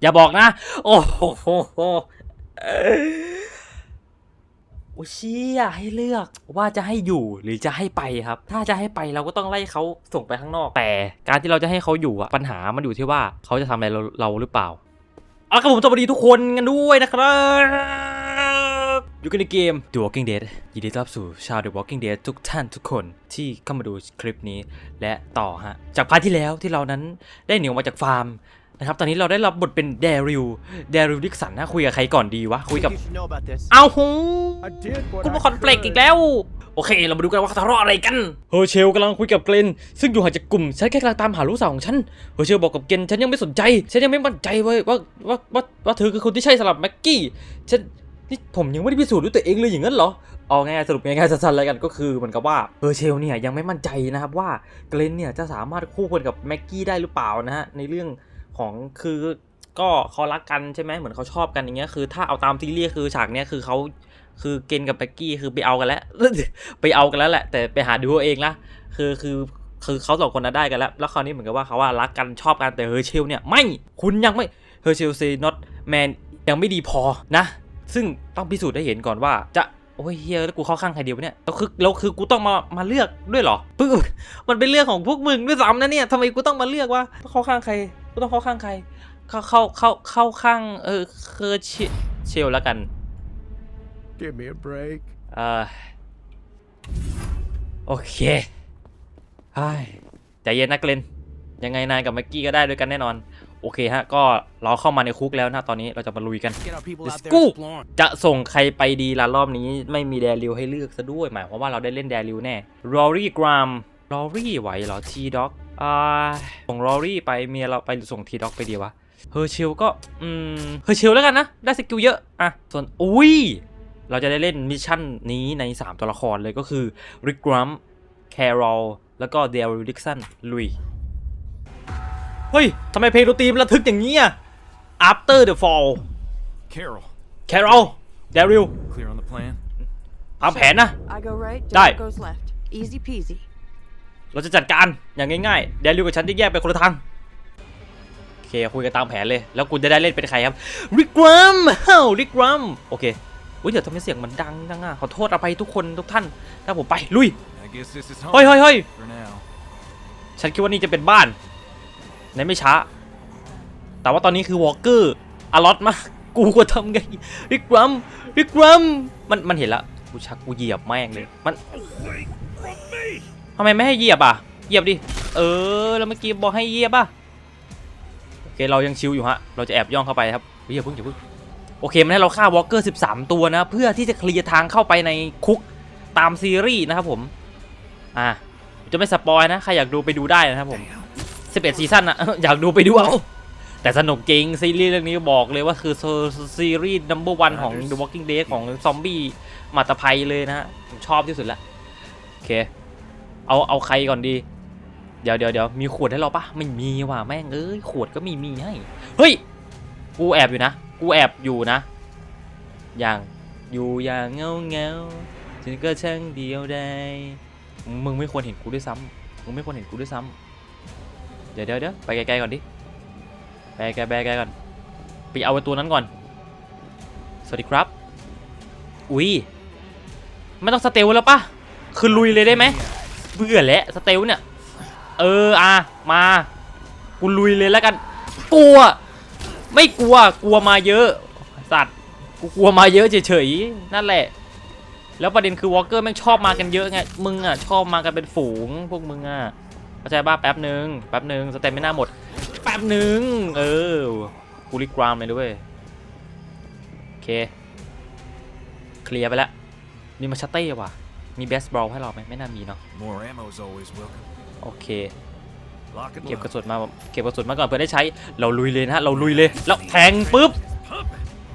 อย่าบอกนะ โอ้โหโอ้เชี่ยให้เลือกว่าจะให้อยู่หรือจะให้ไปครับ ถ้าจะให้ไปเราก็ต้องไล่เขาส่งไปข้างนอก แต่การที่เราจะให้เขาอยู่อะปัญหามันอยู่ที่ว่าเขาจะทำอะไรเราเราหรือเปล่าเอาครับผมสวัสดีทุกคนกันด้วยนะครับอยู่กันในเกม The Walking Dead ยินดีต้อนรับสู่ชาว The Walking Dead ทุกท่านทุกคนที่เข้ามาดูคลิปนี้และต่อฮะ จากพาร์ทที่แล้วที่เรานั้นได้หนีออกมาจากฟาร์ม นะครับ ตอนนี้เราได้รับบทเป็นเดริลเดริลดิกสันนะคุยกับใครก่อนดีวะ คุยกับ You should know about this. เอาหู I did what คุณ I มาคอนเฟลก could. อีกแล้ว โอเค เรามาดูกันว่าเขาทะเลาะอะไรกัน เฮอร์เชลกำลังคุยกับเกรนซึ่งอยู่ห่างจากกลุ่ม ฉันแค่กำลังตามหาลูกสาวของฉัน เฮอร์เชลบอกกับเกรนฉันยังไม่สนใจ ฉันยังไม่มั่นใจเว้ยว่าว่าว่าว่าเธอคือคนที่ใช่สำหรับแม็กกี้ ฉันนี่ผมยังไม่ได้พิสูจน์ด้วยตัวเองเลยอย่างนั้นเหรอ เอาง่ายๆสรุปง่ายๆสั้นๆเลยกันก็คือเหมือนกับว่าเฮอร์เชลเนี่ยยังไม่มั่นใจนะครับว่าเกรนเนี่ยจะสามารถคู่ควรกับแม็กกี้ได้หรือเปล่านะฮะในเรื่อง ของคือก็เขารักกันใช่ไหมเหมือนเขาชอบกันอย่างเงี้ยคือถ้าเอาตามซีรีส์คือฉากเนี้ยคือเขาคือเกนกับแบ็กกี้คือไปเอากันแล้ว ไปเอากันแล้วแหละ แต่ไปหาดูเองละคือคือคือเขาสองคนน่ะได้กันแล้ว แล้วคราวนี้เหมือนกับว่าเขาว่ารักกันชอบกันแต่เฮอร์เชลเนี่ยไม่คุณยังไม่เฮอร์เชลเซนอตแมนยังไม่ดีพอนะ ซึ่งต้องพิสูจน์ให้เห็นก่อนว่าจะโอ้ยเฮียแล้วกูเข้าข้างใครเดียวเนี่ยแล้วคือแล้วคือกูต้องมามาเลือกด้วยเหรอปึ๊บมันเป็นเรื่องของพวกมึงด้วยซ้ำนะเนี่ยทำไมกูต้องมาเลือกว่าเข้าข้างใคร กูต้องเข้าข้างใคร เข้าเข้าเข้าเข้าข้างเออเคอร์เชเชลแล้วกัน Give me a break. เออโอเคไอ้ใจเย็นนะเกรนยังไงนายกับแม็กกี้ก็ได้ด้วยกันแน่นอน โอเคฮะ ก็เราเข้ามาในคุกแล้วนะตอนนี้เราจะมาลุยกัน Get our people Let's out there go. exploring. จะส่งใครไปดีล่ะรอบนี้ไม่มีแดริวให้เลือกซะด้วยหมายความว่าเราได้เล่นแดริวแน่รอรี่กราม รอรี่ไหวเหรอทีด็อกอ่าส่งรอรี่ไปเมียเราไปหรือส่งทีด็อกไปดีวะเฮอร์เชลก็อืมเฮอร์เชลแล้วกันนะ ได้สกิลเยอะอะส่วนอุ้ยเราจะได้เล่นมิชชั่นนี้ใน 3 ตัวละครเลยก็คือริกกรัมแครอลแล้วก็เดริลดิกสันลุย เฮ้ยทำไมเพลงดนตรีมันระทึกอย่างนี้อะ After the Fall Carol, แครอลเดริล clear on the plan? ตามแผนนะ I go right, Die. Dot goes left. Easy peasy. เราจะจัดการอย่างง่ายๆเดริลกับฉันจะแยกไปคนละทางโอเคคุยกันตามแผนเลย แล้วคุณจะได้เล่นเป็นใครครับริกรัมเฮ้าริกรัมโอเคอุ้ยเดี๋ยวทำไมเสียงมันดังจังอะขอโทษอภัยทุกคนทุกท่านถ้าผมไปลุยเฮ้ยเฮ้ยเฮ้ยฉันคิดว่านี่จะเป็นบ้านในไม่ช้า แต่ว่าตอนนี้คือวอลเกอร์อลอตมากกูควรทำไงริกรัมริกรัมมันมันเห็นล้วกูชักกูเหยียบแม่งเลยมัน ทำไมไม่ให้เหยียบอะ เหยียบดิ เออ แล้วเมื่อกี้บอกให้เหยียบอะ โอเค เรายังชิวอยู่ฮะ เราจะแอบย่องเข้าไปครับเฮ้ยอย่าเพิ่งอย่าพิ่งโอเค มันให้เราฆ่าวอลเกอร์ 13 ตัวนะ เพื่อที่จะเคลียร์ทางเข้าไปในคุกตามซีรีส์นะครับผม อะจะไม่สปอยนะ ใครอยากดูไปดูได้นะครับผม 11 ซีซั่นอะอยากดูไปดูเอา แต่สนุกจริงซีรีส์เรื่องนี้บอกเลยว่าคือซีรีส์ number one ของ The Walking Dead ของซอมบี้มาตาภัยเลยนะฮะผมชอบที่สุดละโอเค เอาเอาใครก่อนดี เดี๋ยวเดี๋ยวเดี๋ยวมีขวดให้เราปะไม่มีว่ะแม่งเอ้ยขวดก็มีมีให้ เฮ้ย กูแอบอยู่นะ กูแอบอยู่นะ อย่างอยู่อย่างเงาเงาฉันก็ช่างเดียวได้มึงไม่ควรเห็นกูด้วยซ้ำมึงไม่ควรเห็นกูด้วยซ้ำเดี๋ยวเดี๋ยวเดี๋ยวไปไกลๆก่อนดิไปไกลๆไปไกลๆก่อนไปเอาไอ้ตัวนั้นก่อน สวัสดีครับ อุ้ยไม่ต้องสเตลแล้วปะคือลุยเลยได้ไหม เบื่อแล้วสเตลเนี่ย เอออะมากูลุยเลยแล้วกัน กลัว ไม่กลัวกลัวมาเยอะ สัตว์กูกลัวมาเยอะเฉยๆนั่นแหละ แล้วประเด็นคือวอลเกอร์แม่งชอบมากันเยอะไงมึงอะชอบมากันเป็นฝูงพวกมึงอะเข้าใจป่ะแป๊บหนึ่งแป๊บหนึ่งสเต็มไม่น่าหมดแป๊บหนึ่งเออกูริกรามเลยด้วยโอเคเคลียร์ไปแล้วมีมาชาเต้ว่ะ มีเบสบอลให้เราไหมไม่น่ามีเนาะ More ammo's always welcome. โอเค Lock and เก็บกระ load. สุนมาเก็บกระสุนมาก่อนเพื่อได้ใช้เราลุยเลยนะฮะเราลุยเลยแล้วแทงปุ๊บ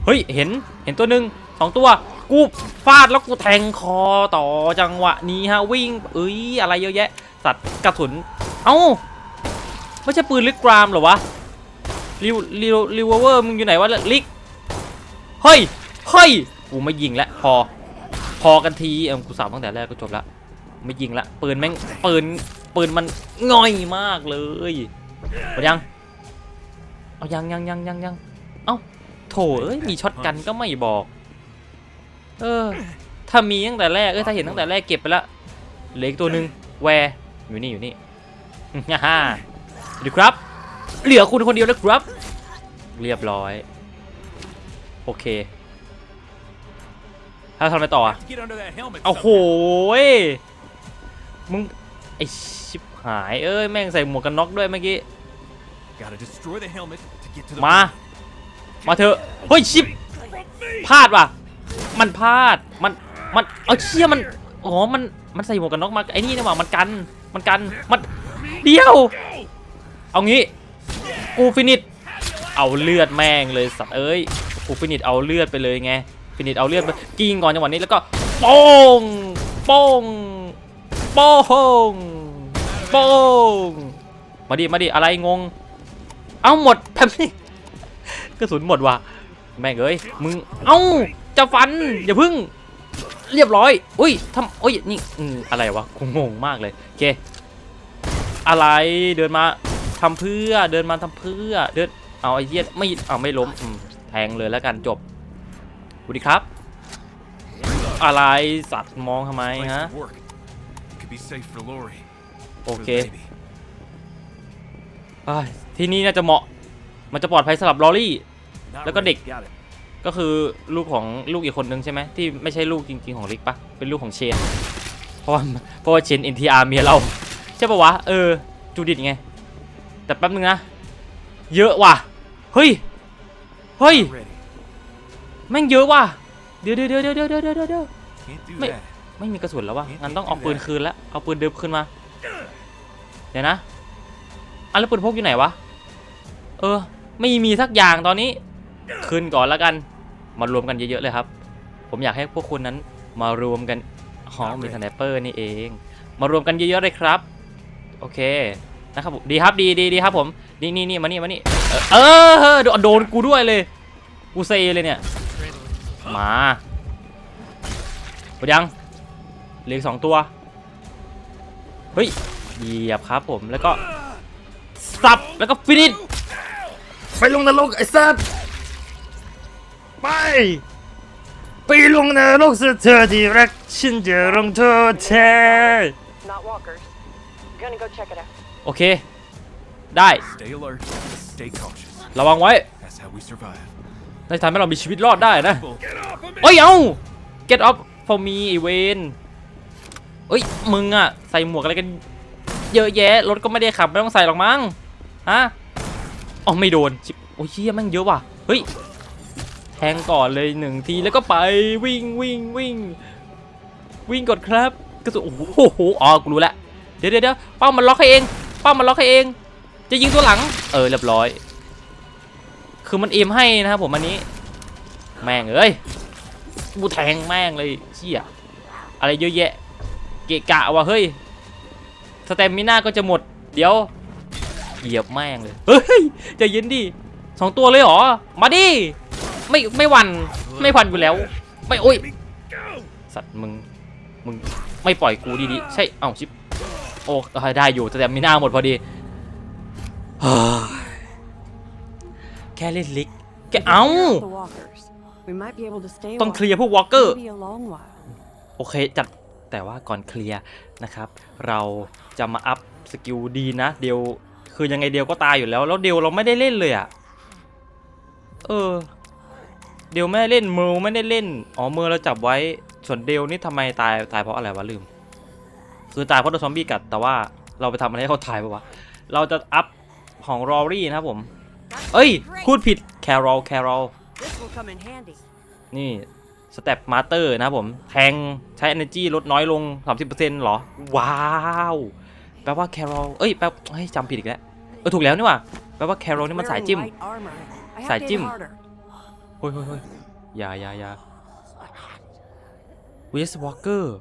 เฮ้ยเห็นเห็นตัวหนึ่งสองตัวกูฟาดแล้วกูแทงคอต่อจังหวะนี้ฮะวิ่งเอ้ยอะไรเยอะแยะ สัตว์กระสุนเอ้าไม่ใช่ปืนลิกกรามเหรอวะริวริวริวเวอร์มึงอยู่ไหนวะลิกเฮ้ยเฮ้ยกูไม่ยิงแล้วพอ พอกันทีเออกูสาวตั้งแต่แรกก็จบละไม่ยิงละปืนแม่งปืนปืนมันง่อยมากเลยหมดยังเอายังยังยังยังยังเอ้าโถเอ้ยมีช็อตกันก็ไม่บอก เออ ถ้ามีตั้งแต่แรกเออถ้าเห็นตั้งแต่แรกเก็บไปละเหลืออีกตัวหนึ่งแวร์อยู่นี่อยู่นี่ฮ่าฮ่าดีครับ เหลือคุณคนเดียวแล้วครับ เรียบร้อย โอเค ถ้าทำอะไรต่ออะ Get under that helmet. เอาโหยมึงไอชิบหายเอ้ยแม่งใส่หมวกกันน็อกด้วยเมื่อกี้ Gotta destroy the helmet to get to the มา brain. มาเถอะเฮ้ยชิบพลาดว่ะ มันพลาดมันมันเอาเชี่ยมันอ๋อมันมันใส่หมวกกันน็อกมาไอ้นี่นี่หว่ามันกันมันกันมันเดียว เอางี้กูฟินิชเอาเลือดแม่งเลยสัตว์เอ้ยกูฟินิชเอาเลือดไปเลยไง ฟินิชเอาเลือดไปกิ้งก่อนจังหวะนี้แล้วก็โป้งโป้งโป้งโป้งมาดิมาดิอะไรงง เอาหมดแป๊บนึงกระสุนหมดว่ะแม่งเอ้ยมึงเอ้าจะฟันอย่าพึ่ง เรียบร้อยอุ้ยทำอุ้ยนี่อะไรวะกูงงมากเลยโอเคอะไรเดินมาทำเพื่อเดินมาทำเพื่อเดินเอาไอ้เหี้ยไม่เอาไม่ล้มอืมแทงเลยแล้วกันจบ สวัสดีครับ อะไรสัตว์มองทำไม Place ฮะ could work. It could be safe for Lori. โอ for the เค baby. เอ้ยที่นี่น่าจะเหมาะ มันจะปลอดภัยสำหรับลอรี่ Not Look at ready. Dick. Got it. ก็คือลูกของลูกอีกคนนึงใช่ไหมที่ไม่ใช่ลูกจริง ๆของลิกปะเป็นลูกของเชน เพราะว่าเพราะว่าเชน NTR เมียเราใช่ปะวะ เออ จูดิตไง แต่แป๊บนึงนะ เยอะว่ะ เฮ้ย เฮ้ย Ready. แม่งเยอะว่ะเดี๋ยวเดี๋ยวเดี๋ยวเดี๋ยวเดี๋ยวเดี๋ยวเดี๋ยว Can't do Mate. that. ไม่มีกระสุนแล้ววะงั้นต้องเอาปืนคืนแล้วเอาปืนเดิมคืนมา เดี๋ยวนะอะแล้วปืนพกอยู่ไหนวะ เออ ไม่มีสักอย่างตอนนี้ คืนก่อนแล้วกัน มารวมกันเยอะๆเลยครับ ผมอยากให้พวกคุณนั้น มารวมกันอ๋อมีสไนเปอร์นี่เอง มารวมกันเยอะๆเลยครับ โอเค นะครับผมดีครับดีดีดีครับผม นี่นี่นี่มานี่มานี่เออเออโดนโดนกูด้วยเลย กูเซเลยเนี่ย มาหมดยังเหลืออกสองตัว เฮ้ยเหยียบครับผมแล้วก็สับแล้วก็ฟินิชไปลงนรกไอ้สัสไปไปลงนรกซะเธอที่รักฉันจะลงโทษเธอ Not walkers. Gonna go check it out. โอเค ได้ Stay alert. Stay cautious. ระวังไว้ That's how we survive. ได้ทำให้เรามีชีวิตรอดได้นะ Bull. เอ้ยเอา get off for me ไอเวนเอ้ยมึงอะใส่หมวกอะไรกันเยอะแยะรถก็ไม่ได้ขับไม่ต้องใส่หรอกมั้งฮะอ๋อไม่โดนชิบโอ้ยเชี่ยแม่งเยอะว่ะเฮ้ยแทงก่อนเลยหนึ่งทีแล้วก็ไปวิ่งวิ่งวิ่งวิ่งก่อนครับกระสุนโอ้โหอ๋อกูรู้แล้วเดี๋ยวเดี๋ยวเดี๋ยวเป้ามันล็อกให้เอง เป้ามันล็อกให้เอง จะยิงตัวหลัง เออเรียบร้อย คือมันเอมให้นะครับผมอันนี้ แม่งเอ้ยกูแทงแม่งเลยเชี่ยอะไรเยอะแยะ เกะกะว่ะเฮ้ยสเตมมิน่าก็จะหมด เดี๋ยวเหยียบแม่งเลยเฮ้ยจะเย็นดิสองตัวเลยเหรอ มาดิไม่ไม่หวันไม่หวันอยู่แล้ว ไม่โอ้ยสัตว์มึงมึงไม่ปล่อยกูดีๆใช่เอ้าชิปโอ้ได้อยู่สเตมมิน่าหมดพอดีเฮ้ย ค่เล่นลิกแก If we เอ้า clear out the walkers, we might be able to stay a ต้อง while. เคลียร์พวกวอลเกอร์ Maybe a long while. โอเคจัดแต่ว่าก่อนเคลียร์นะครับ เราจะมาอัพสกิลดีนะ เดียวคือยังไงเดียวก็ตายอยู่แล้ว แล้วเดียวเราไม่ได้เล่นเลยอะ่ะเออ เดียวไม่ได้เล่นเมอร์ไม่ได้เล่นอ๋อเมอร์เราจับไว้ส่วนเดียวนี่ทำไมตายตายเพราะอะไรวะลืม คือตายเพราะโดนซอมบี้กัดแต่ว่าเราไปทำอะไรให้เขาตายปะวะเราจะอัพของรอรี่นะครับผม เอ้ย พูดผิดแครอลแครอล This will come in handy. นี่สเต็ปมาสเตอร์นะครับผมแทงใช้ energy ลดน้อยลง 30%เหรอ ว้าว แปลว่าแครอลเอ้ยแปลเฮ้ยจำผิดอีกแล้ว เออ ถูกแล้วนี่หว่าแปลว่าแครอลนี่มันสาย Wearing จิ้ม light armor. I have สาย to จิ้ม hit harder. เฮ้ยเฮ้ยเฮ้ยอย่าอย่าอย่าเวสวอลเกอร์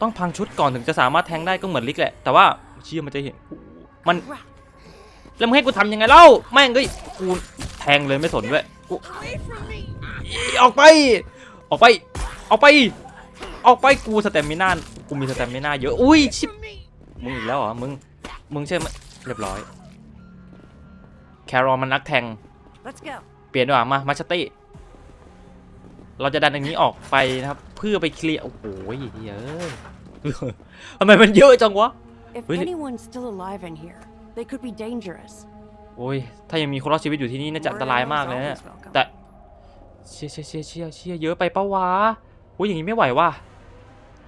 ต้องพังชุดก่อนถึงจะสามารถแทงได้ก็เหมือนลิกแหละ แต่ว่าเชื่อมันจะเห็น มัน แล้วมึงให้กูทำยังไงเล่าแม่งเอ้ยกูแทงเลยไม่สนด้วยกูออกไป ออกไป ออกไป ออกไปกูสเตมมิน่ากูมีสเตมมิน่าเยอะอุ้ยชิบมึงอีกแล้วเหรอมึงมึงใช่ไหมเรียบร้อย แครอลมันนักแทง Let's go. เปลี่ยนดีกว่ามามาชตี้เราจะดันอันนี้ออกไปนะครับ เพื่อไปเคลียร์โอ้โหเฮ้ยทำไมมันเยอะจังวะ If Really? anyone's still alive in here, they could be dangerous. โอ้ย ถ้ายังมีคนรอดชีวิตอยู่ที่นี่น่าจะอันตรายมากเลยนะ Always welcome. แต่เชี่ยเชี่ยเชี่ยเชี่ยเชี่ยเยอะไปปะวะโอ้ยอย่างนี้ไม่ไหวว่ะ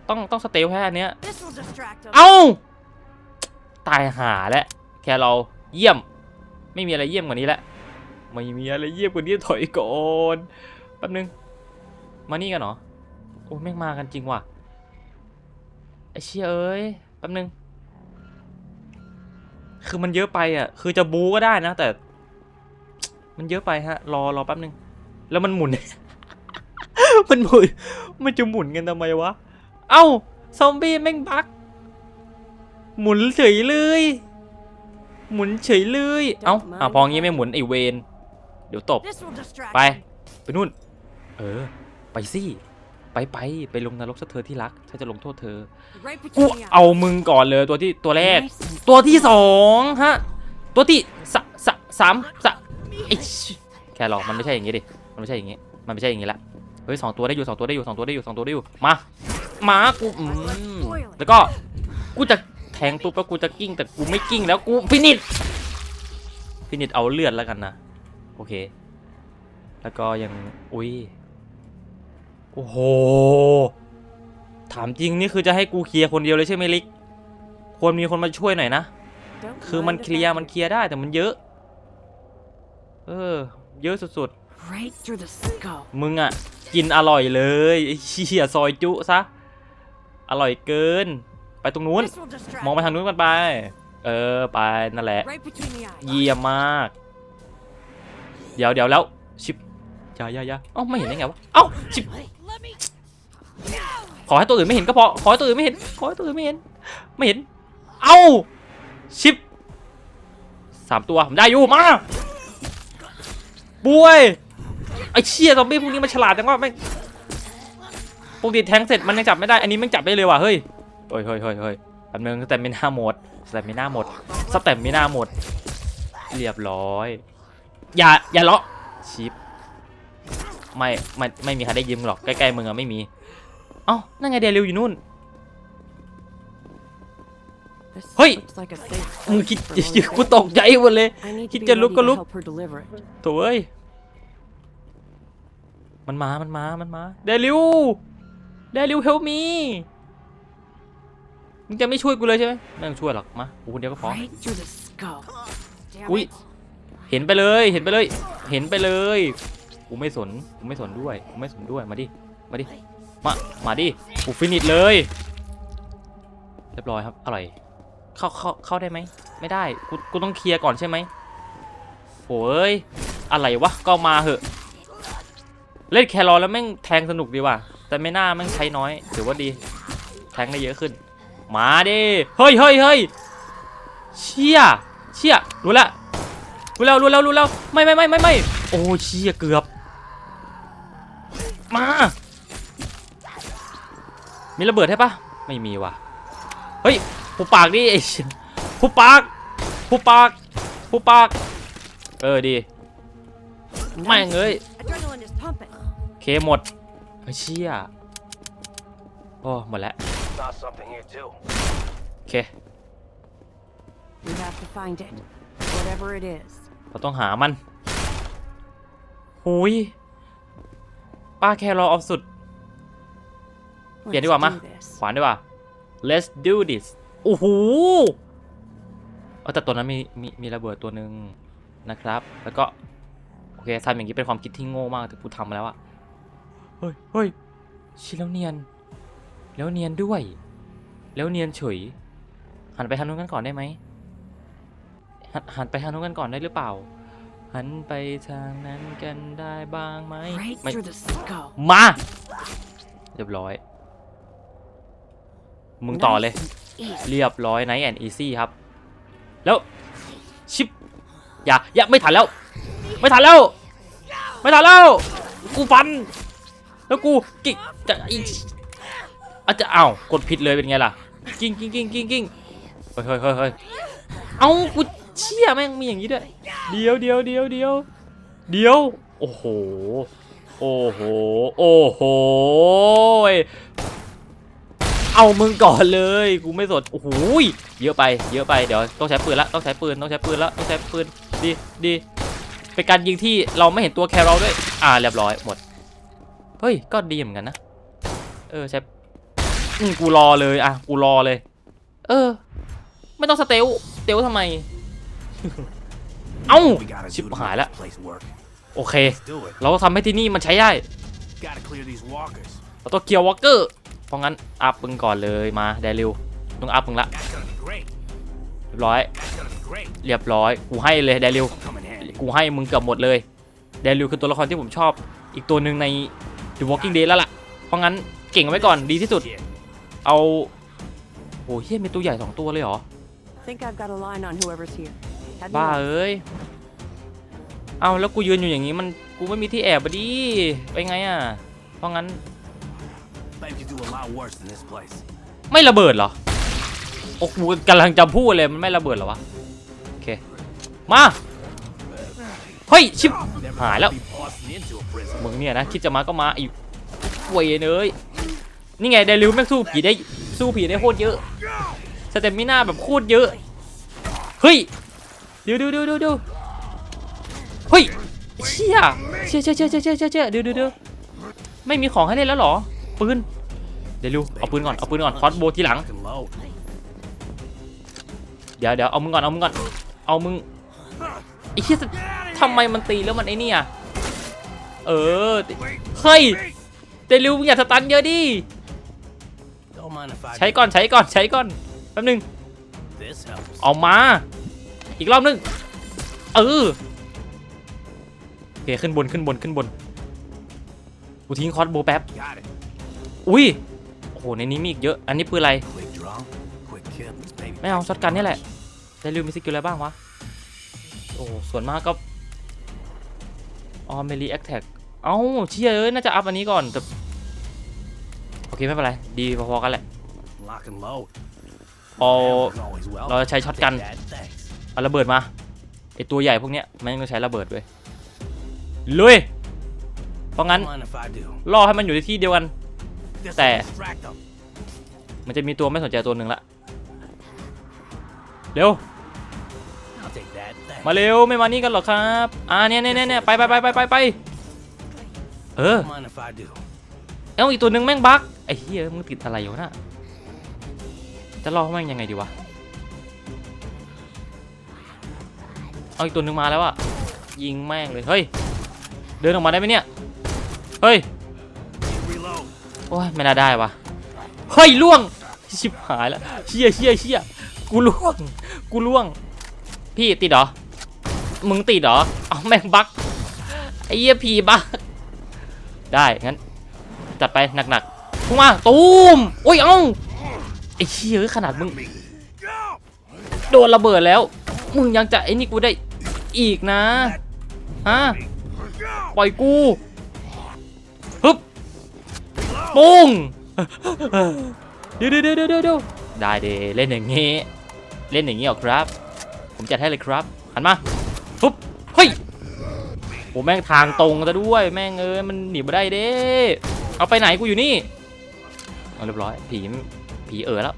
ต้องต้องสเตลแค่อันเนี้ย This will distract them. เอ้า ตายหาแล้วแค่เราเยี่ยม ไม่มีอะไรเยี่ยมกว่านี้แล้วไม่มีอะไรเยี่ยมกว่านี้ถอยก่อนแป๊บนึง มานี่กันเหรอ โอ้ยแม่งมากันจริงว่ะไอเชี่ยเอ้ยแป๊บนึง คือมันเยอะไปอะ คือจะบูก็ได้นะ แต่ มันเยอะไปฮะ รอรอแป๊บนึง แล้วมันหมุน มันหมุน มันจะหมุนกันทำไมวะ เอ้า ซอมบี้แม่งบัก หมุนเฉยเลย หมุนเฉยเลย เอ้าอะพองี้ไม่หมุนไอเวน เดี๋ยวตบ This will distract ไป them. ไปนู่น เออ ไปสิ ไปไปไปลงนรกสักเธอที่รักฉันจะลงโทษเธอ Right กู between the เอา eyes. มึงก่อนเลยตัวที่ตัวแรก Nice. ตัวที่สองฮะตัวที่สะสะสามสะไอ้ชิแค่หรอกมันไม่ใช่อย่างงี้ดิมันไม่ใช่อย่างงี้มันไม่ใช่อย่างงี้ละเฮ้ยสองตัวได้อยู่สองตัวได้อยู่สองตัวได้อยู่สองตัวได้อยู่มามากูอืมแล้วก็กูจะแทงปุ๊บแล้วกูจะกิ้งแต่กูไม่กิ้งแล้วกูฟินิชฟินิชเอาเลือดแล้วกันนะโอเค แล้วก็ยังอุ้ย โอ้โห ถามจริงนี่คือจะให้กูเคลียร์คนเดียวเลยใช่ไหมลิก ควรมีคนมาช่วยหน่อยนะ Don't คือมัน mind if เคลียร์ I มันเคลียร์ได้แต่มันเยอะ เออ เยอะสุด Right through the skull. ๆมึงอะกินอร่อยเลยไอ้เชี่ยซอยจุซะ อร่อยเกิน ไปตรงนู้น This will distract มองไปทางนู้นกันไป เออ ไปนั่นแหละ them. Right between the eyes. เยี่ยมมาก เดี๋ยวเดี๋ยวแล้วชิป อย่าอย่าอย่าเอ้าไม่เห็นได้ไงวะเอ้าชิปขอให้ตัวอื่นไม่เห็นก็พอขอให้ตัวอื่นไม่เห็นขอให้ตัวอื่นไม่เห็น ไม่เห็น เอ้าชิปสามตัวผมได้อยู่มาบวยไอ้เชี่ยซอมบี้พวกนี้มันฉลาดจังวะไม่งปกติแทงเสร็จมันยังจับไม่ได้อันนี้มันจับได้เลยว่ะเฮ้ยเฮ้ยเฮ้ยเฮ้ยเฮ้ยแป๊บนึงสเต็มไม่น่าหมดสเต็มไม่น่าหมดสเต็มไม่น่าหมด เรียบร้อย อย่าอย่าเลาะชิป ไม่ไม่ไม่มีใครได้ยินมึงหรอกใกล้ๆมึงอะไม่มีเอ้านั่นไงเดลิวอยู่นู่น This Hey! looks like a safe มึง place คิด for Lori กูตกใจหมดเลย I need คิด to be จะลุก ready ก็ to ลุก help her deliver it. โถ่เอ้ยมันมา มันมา มันมา เดลิว เดลิวเฮลมีมึงจะไม่ช่วยกูเลยใช่ไหมไม่ต้องช่วยหรอก มากูคนเดียวก็พอ Right through the skull. Damn Ui. it. เห็นไปเลย เห็นไปเลย เห็นไปเลย กูไม่สน กูไม่สนด้วย กูไม่สนด้วย มาดิ มาดิ มา มาดิกูฟินิชเลย เรียบร้อยครับ อร่อย เข้า เข้า เข้าได้ไหม ไม่ได้ กู กูต้องเคลียร์ก่อนใช่ไหมโอ้ย อะไรวะ ก็เอามาเหอะ เล่นแครอแล้วแม่งแทงสนุกดีว่ะ แต่ไม่น่าแม่งใช้น้อย ถือว่าดี แทงได้เยอะขึ้น มาดิ เฮ้ยเฮ้ยเฮ้ยเชี่ยเชี่ยรู้ละรู้แล้วรู้แล้วรู้แล้วไม่ไม่ไม่ไม่ไม่โอ้เชี่ยเกือบ มา มีระเบิดให้ปะไม่มีว่ะ เฮ้ยผูปากดิไอ้เชี่ยผูปากผูปากผูปาก เออดีแม่งเอ้ย Adrenaline is pumping. เคหมดเฮ้ยเชี่ยโอ้หมดแล้ว Saw something here too. โอเค We have to find it. Whatever it is. เราต้องหามันหุย ป้าแครอเอาสุด เปลี่ยน Let's ดีกว่ามา do this. ขวานดีกว่า let's do this โอ้โหเออแต่ตัวนั้นมีมีมีระเบิดตัวหนึ่งนะครับ แล้วก็โอเคทำอย่างนี้เป็นความคิดที่โง่มากแต่กูทำมาแล้วอะเฮ้ยเฮ้ยชิแล้วเนียน แล้วเนียนด้วย แล้วเนียนเฉยหันไปทางนู้นกันก่อนได้ไหมหันหันไปทางนู้นกันก่อนได้หรือเปล่า หันไปทางนั้นกันได้บ้างไหม Right ไม่ through the skull. มาเรียบร้อย มึงต่อเลย Easy. เรียบร้อยไนท์แอนอีซี่ครับ แล้วชิปอย่าอย่าไม่ทันแล้ว ไม่ทันแล้ว ไม่ทันแล้ว กูฟัน แล้วกูกิ๊กจะอีอาจจะเอ้ากดผิดเลยเป็นไงล่ะ กิ้งกิ้งกิ้งกิ้งกิ้งเฮ้ยเฮ้ยเฮ้ยเฮ้ยเอ้ากู เชี่ยแม่งมีอย่างนี้ด้วยเดียวเดียวเดียวเดียวเดียวโอ้โหโอ้โหโอ้โหเอามึงก่อนเลยกูไม่สนโอ้โหยเยอะไปเยอะไปเดี๋ยวต้องใช้ปืนละต้องใช้ปืนต้องใช้ปืนละต้องใช้ปืนดีดีเป็นการยิงที่เราไม่เห็นตัวแครอลด้วยอ่าเรียบร้อยหมดเฮ้ยก็ดีเหมือนกันนะเออใช้กูรอเลยอะกูรอเลย เออ ไม่ต้องสเตลสเตลทำไม เอ้า We gotta ชิบ do to หาย make ละ this place work. โอเค Do it. เราทำให้ที่นี่มันใช้ได้ Gotta clear these walkers. เราต้องเกียร์วอลเกอร์เพราะงั้นอัพมึงก่อนเลยมาแดริวต้องอัพมึงละ That's gonna be great. เรียบร้อย That's gonna be great. เรียบร้อยกูให้เลยแดริว Come in handy. กูให้มึงเกือบหมดเลยแดริวคือตัวละครที่ผมชอบอีกตัวหนึ่งใน The Walking Dead แล้วล่ะ เพราะงั้นเก่งไว้ก่อนดีที่สุด Shit. เอาโอ้เฮียมีตัวใหญ่สองตัวเลยเหรอ Think I've got a line on whoever's here. Head บ้า north. เอ้ย เอาแล้วกูยืนอยู่อย่างนี้มันกูไม่มีที่แอบอะดิไปไงอะ เพราะงั้น Bet you do a lot worse than this place. ไม่ระเบิดเหรอ โอ้กูกำลังจะพูดเลยมันไม่ระเบิดเหรอวะ โอเค มา เฮ้ย ชิบ Never หายแล้ว be busting into a prison. มึงเนี่ยนะ คิดจะมาก็มาอีกเวยเนยนี่ไงไดริวแม่งสู้ผีได้สู้ผีได้โคตรเยอะ สเตมิน่าแบบโคตรเยอะ เฮ้ยเเดูดเดูดูดูเฮ้ยเชี่ยเชี่ยเชี่ยเชี่ยเชี่ยเชี่ยเชี่ยดเดูดูไม่มีของให้เล่นแล้วหรอปืนเดี๋ยวดูเอาปืนก่อนเอาปืนก่อนคอสโบทีหลัง เดี๋ยวเดี๋ยวเอามึงก่อนเอามึงก่อนเอามึงไอ้เชี่ยทำไมมันตีแล้วมันไอ้นี่อะเออเฮ้ยเดลิวอย่าสตันเยอะดิใช้ก่อนใช้ก่อนใช้ก่อนแป๊บนึงเอามา อีกรอบนึง เออโอเคขึ้นบนขึ้นบนขึ้นบน กูทิ้งคอสโบแป๊บ Got it. อุ้ย โอ้โห ในนี้มีอีกเยอะ อันนี้ปืนอะไร Quick draw. Quick kill. This baby. ไม่เอาช็อตกันนี่แหละเดลิวมีสกิลอะไรบ้างวะ โอ้ส่วนมากก็อ๋อเมลีแอคแท็กเอ้าเชี่ยเอ้ยน่าจะอัพอันนี้ก่อนแต่โอเคไม่เป็นไร ดีพอๆกันแหละ Lock and load. เอา Hammers always well. เราจะใช้ช็อตกัน Take that. Thanks. เอาระเบิดมาไอตัวใหญ่พวกเนี้ยมันต้องใช้ระเบิดด้วยลุยเพราะงั้น Don't mind if I do. ล่อให้มันอยู่ในที่เดียวกัน This Tè. will distract them. มันจะมีตัวไม่สนใจตัวหนึ่งละเร็ว I'll take that. Thanks. มาเร็วไม่มานี่กันหรอครับอ่าเนี่ยเนี่ยเนี่ยเนี่ยไปไปไปไปไปไปเออ Don't mind if I do. เอ้าอีกตัวหนึ่งแม่งบั๊กไอ้เหี้ยมึงติดอะไรอยู่น่ะจะล่อแม่งยังไงดีวะ เอาอีกตัวหนึ่งมาแล้วอะยิงแม่งเลย เฮ้ย เดินออกมาได้ไหมเนี่ย เฮ้ย โอ้ยไม่น่าได้วะเฮ้ยล่วง ชิบหายแล้วเชี่ยเชี่ยเชี่ยกูล่วง กูล่วง พี่ติดเหรอ มึงติดเหรอ เอาแม่งบักไอ้เหี้ยผีบักได้ งั้น จัดไปหนักๆพุ่งมาตูมโอ้ยเอ้าไอ้เชี่ยขนาดมึง โดนระเบิดแล้ว มึงยังจะไอ้นี่กูได้ อีกนะฮะปล่อยกูฮึบปุ้งเดี๋ยวเดี๋ยวเดี๋ยวเดี๋ยวเดี๋ยวได้เดเล่นอย่างงี้ เล่นอย่างงี้เหรอครับ ผมจัดให้เลยครับหันมาปุ๊บเฮ้ยโอ้แม่งทางตรงซะด้วย แม่งเอ้ยมันหนีไม่ได้เด้ เอาไปไหนกูอยู่นี่เอาเรียบร้อยผีผีเอ๋อแล้ว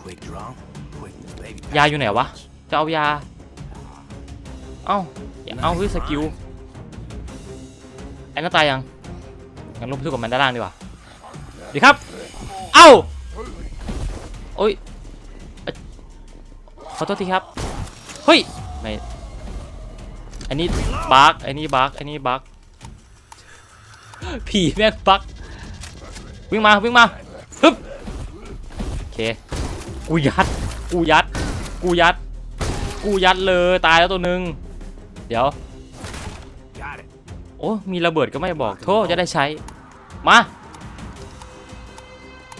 Quick draw. Quick. This baby. ยาอยู่ไหนวะจะเอายา เอ้าย่าเอาเฮ้ยสกิลไอ้นั่นตายยังงั้นลงไปสู้กับมันด้านล่างดีกว่าดีครับ เอ้าโอ้ยเขอโทษทีครับ เฮ้ยไม่อันนี้บั๊กอันนี้บั๊กอันนี้บั๊กผีแม่งบั๊กวิ่งมาวิ่งมาฮึบโอเคกูยัดกูยัดกูยัดกูยัดเลยตายแล้วตัวหนึ่ง เดี๋ยว Got it. โอ้ มีระเบิดก็ไม่บอก โทษจะได้ใช้ มา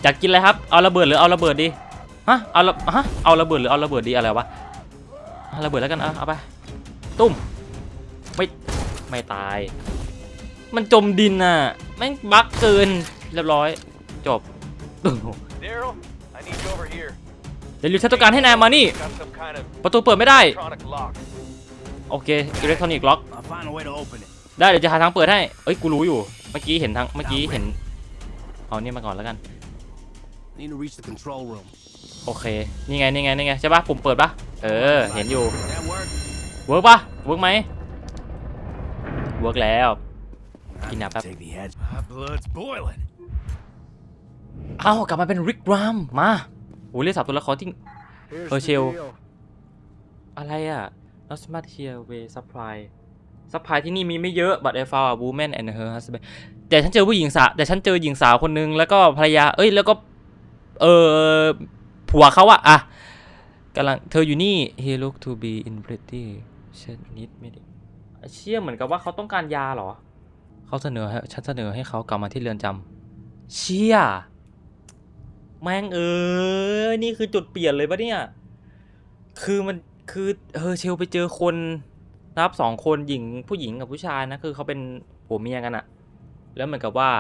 อยากกินอะไรครับ เอาระเบิดหรือเอาระเบิดดี ฮะ เอาระฮะ เอาระเบิดหรือเอาระเบิดดีอะไรวะเอาระเบิดแล้วกัน เอาเอาไป ตุ้ม ไม่ ไม่ตาย มันจมดินน่ะ แม่งบั๊กเกิน เรียบร้อย จบ Daryl, I need you over here. เดี๋ยวลิวฉันต้องการให้นายมานี่ Got some kind of ประตูเปิดไม่ได้ electronic lock. โอเคอิเล็กทรอนิกส์ล็อก I'll find a way to open it. ได้เดี๋ยวจะหาทางเปิดให้เอ้ยกูรู้อยู่ เมื่อกี้เห็นทางเมื่อกี้เห็น เอานี่มาก่อนแล้วกัน Need to reach the control room. โอเค นี่ไงนี่ไงนี่ไงใช่ปะปุ่มเปิดปะเออ เห็นอยู่ That work? เวิร์กปะเวิร์กไหมเวิร์กแล้ว I Kidnap can up. Take the edge. My blood's boiling. เอ้ากลับมาเป็นริกรามมาโอ้ยเรียกสับตัวละครที่ Here's Oh, the chill. deal. อะไรอะ not smart here way supply supply ที่นี่มีไม่เยอะ but I found a woman and her husband แต่ฉันเจอผู้หญิงสาวแต่ฉันเจอหญิงสาวคนนึง แล้วก็ภรรยา เอ้ย แล้วก็ เออผัวเขาอะอะกำลัง เธออยู่นี่ he look to be in pretty ฉันนิดไม่ได้เชี่ยเหมือนกับว่าเขาต้องการยาเหรอ เขาเสนอให้ฉันเสนอให้เขากลับมาที่เรือนจำเชี่ย แม่งเออ นี่คือจุดเปลี่ยนเลยปะเนี่ย คือมัน คือเฮอเชลไปเจอคนนับสองคนหญิงผู้หญิงกับผู้ชายนะคือเขาเป็นผัวเมียกันอะแล้วเหมือนกับว่า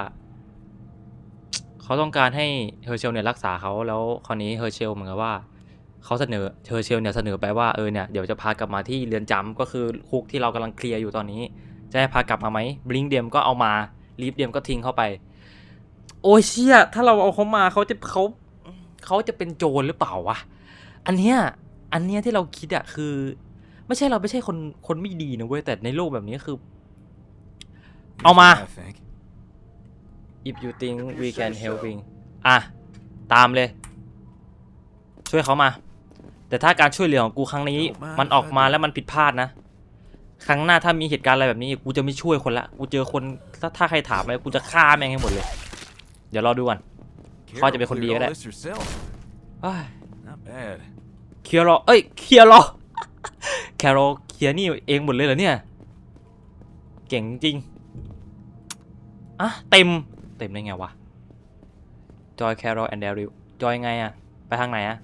เขาต้องการให้เฮอร์เชลเนี่ยรักษาเขาแล้วคราวนี้เฮอร์เชลเหมือนกับว่าเขาเสนอเฮอร์เชลเนี่ยเสนอไปว่าเออเนี่ยเดี๋ยวจะพากลับมาที่เรือนจำก็คือคุกที่เรากำลังเคลียร์อยู่ตอนนี้ จะให้พากลับมาไหมบลิงเดียมก็เอามาลีฟเดียมก็ทิ้งเข้าไป โอ้ยเชี่ยถ้าเราเอาเขามาเขาจะเขาเขาจะเป็นโจรหรือเปล่าวะอันเนี้ย อันเนี้ยที่เราคิดอะคือ ไม่ใช่เราไม่ใช่คนคนไม่ดีนะเว้ยแต่ในโลกแบบนี้คือ เอามา I think. if you think we can helping อะ ตามเลย ช่วยเขามา แต่ถ้าการช่วยเหลือของกูครั้งนี้ มันออกมาแล้วมันผิดพลาดนะ ครั้งหน้าถ้ามีเหตุการณ์อะไรแบบนี้กูจะไม่ช่วยคนละ กูเจอคนถ้าถ้าใครถามอะไรกูจะฆ่าแม่งให้หมดเลย เดี๋ยวรอดูก่อน Carol จะเป็นคนดี cleared ก็ได้ all this herself. เอ้ย Not bad. เคลียร์รอเอ้ยเคลียร์รอแคโรเคลียร์นี่เองหมดเลยเหรอเนี่ย เก่งจริงอะเต็มเต็มได้ไงวะจอยแคโรแอนเดริวจอยไงอะไปทางไหนอะ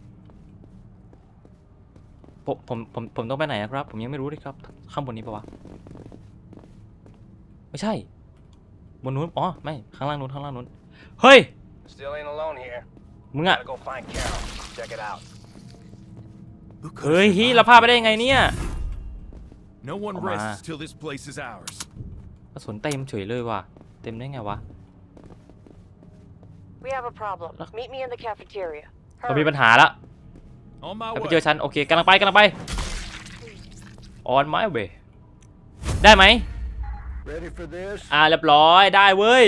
ผมผมผมผมต้องไปไหนอะครับ ผมยังไม่รู้เลยครับ ข้างบนนี้ปะวะ ไม่ใช่ บนนู้นอ๋อไม่ข้างล่างนู้นข้างล่างนู้น เฮ้ย Still ain't alone here. มึงอะ เฮ้ย have ฮี survived เราพลาดไปได้ยังไงเนี่ย No one Come on. rests till this place is ours. กระสุนเต็มเฉยเลยว่ะ เต็มได้ไงวะ We have a problem. Meet me in the cafeteria. เรามีปัญหาแล้ว On my เราไป way. เจอฉันโอเคกำลังไปกำลังไป on my way ได้ไหม Ready for this? อ่าเรียบร้อยได้เว้ย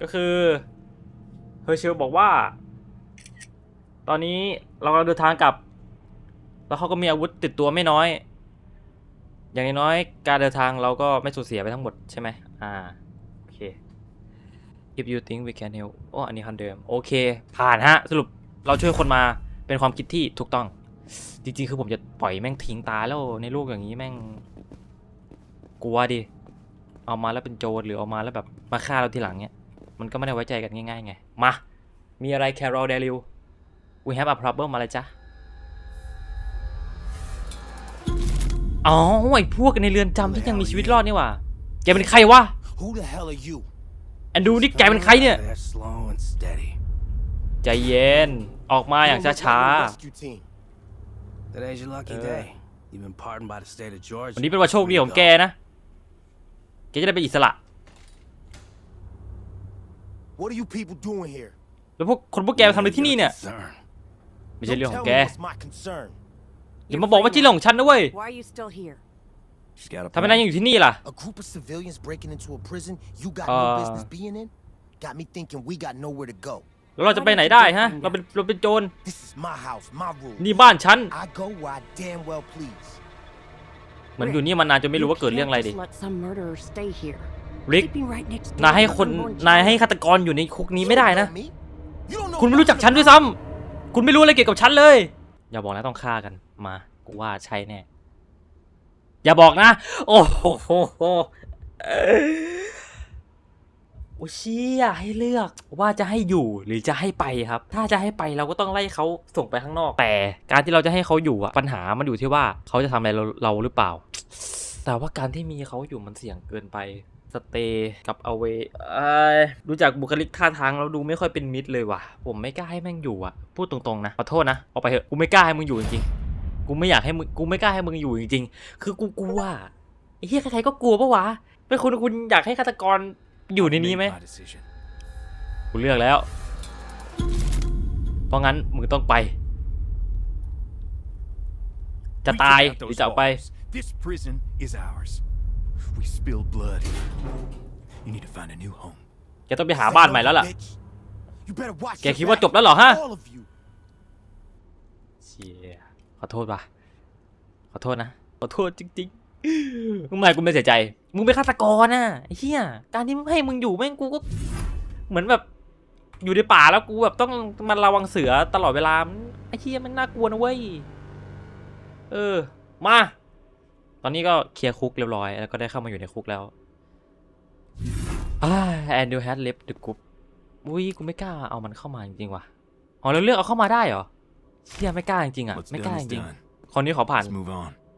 ก็คือเฮอร์เชลบอกว่า ตอนนี้เรากำลังเดินทางกลับ แล้วเขาก็มีอาวุธติดตัวไม่น้อย อย่างน้อยการเดินทางเราก็ไม่สูญเสียไปทั้งหมดใช่ไหมอ่า โอเค if you think we can help โอ้อันนี้คันเดิม โอเค ผ่านฮะ สรุปเราช่วยคนมาเป็นความคิดที่ถูกต้อง จริงๆ คือผมจะปล่อยแม่งทิ้งตายแล้วในโลกอย่างนี้แม่ง กลัวดิ เอามาแล้วเป็นโจรหรือเอามาแล้วแบบมาฆ่าเราทีหลังเนี้ย มันก็ไม่ได้ไว้ใจกันง่ายๆไง มา มีอะไรแคโรลเดลิว we have a problem อะไรจ๊ะ อ๋อไอ้พวกในเรือนจำที่ยังมีชีวิตรอดนี่หว่า แกเป็นใครวะ Who the hell are you? แอนดูนี่แกเป็นใครเนี่ย They're slow and steady. ใจเย็น ออกมาอย่างช้า Rescue team. Today's your lucky day. You've been pardoned by the state of ๆ Georgia. วันนี้เป็นวันโชคดีของแกนะ แกจะได้เป็นอิสระ What are you people doing here? แล้วพวกคนพวกแกมาทำอะไรที่นี่เนี่ย Concern. ไม่ใช่ Don't เรื่องของ tell แก me what's my concern. อย่ามาบอกว่าที่เรื่องของฉันนะเว้ย Why are you still here? She's got a ทำไมนายยังอยู่ที่นี่ล่ะ A group of civilians breaking into a prison you got Uh. no business being in? Got me thinking we got nowhere to go. แล้วเราจะไปไหนได้ฮะ เราเป็นเราเป็นโจร This is my house, my rules. นี่บ้านฉัน I go where I damn well please. เหมือนอยู่นี่มานานจนไม่รู้ว่าเกิดเรื่องอะไรดิ You can't just let some murderer stay here. ริก Sleeping right next door นายให้ to คน unborn นายให้ child. ฆาตกรอยู่ในคุกนี้ You ไม่ได้ don't นะ know me. You don't know คุณไม่รู้จักฉันด้วยซ้ำคุณไม่รู้อะไรเกี่ยวกับฉันเลย อย่าบอกนะต้องฆ่ากันมา กูว่าใช่แน่ อย่าบอกนะ โอ้โหโอ้เชี่ยให้เลือกว่าจะให้อยู่หรือจะให้ไปครับ ถ้าจะให้ไปเราก็ต้องไล่เขาส่งไปข้างนอก แต่การที่เราจะให้เขาอยู่อะปัญหามันอยู่ที่ว่าเขาจะทำอะไรเราเราหรือเปล่า แต่ว่าการที่มีเขาอยู่มันเสี่ยงเกินไป สเตย์กับเอาเวดูจากบุคลิกท่าทางแล้วดูไม่ค่อยเป็นมิตรเลยว่ะ ผมไม่กล้าให้แม่งอยู่อะ พูดตรงๆนะ ขอโทษนะ ออกไปเถอะ กูไม่กล้าให้มึงอยู่จริงๆ กูไม่อยากให้มึง กูไม่กล้าให้มึงอยู่จริงๆ คือกูกลัวไอ้เหี้ยใครๆก็กลัวปะวะ เป็นคุณคุณอยากให้ฆาตกรอยู่ในนี้ไหม Made my decision. กูเลือกแล้ว เพราะงั้นมึงต้องไป จะ We ตาย took out หรือ those จะออกไป walls. This prison is ours. We spilled blood. You need to find a new home. แกต้องไปหาบ้านใหม่แล้วล่ะ Bitch. You better watch แก your คิดว่า back. จบแล้วเหรอฮะ All of you. เชี่ยขอโทษป่ะ ขอโทษนะ ขอโทษจริงๆ มึงไม่กูไม่เสียใจ มึงเป็นฆาตกรน่ะไอ้เหี้ยการที่ให้มึงอยู่แม่งกูก็ เหมือนแบบอยู่ในป่าแล้วกูแบบต้องมันระวังเสือตลอดเวลามันไอ้เหี้ยมันน่ากลัวนะเว้ย เออ มา ตอนนี้ก็เคลียร์คุกเรียบร้อย แล้วก็ได้เข้ามาอยู่ในคุกแล้วอ่าแอนดูแฮดเล็บดึกกุ๊บอุ้ยกูไม่กล้าเอามันเข้ามาจริงๆว่ะอ๋อแล้วเลือกเอาเข้ามาได้เหรอเชี่ยไม่กล้าจริงๆอะ What's ไม่ก done ล้า is จริง done. ๆคนนี้ขอผ่าน Let's move on.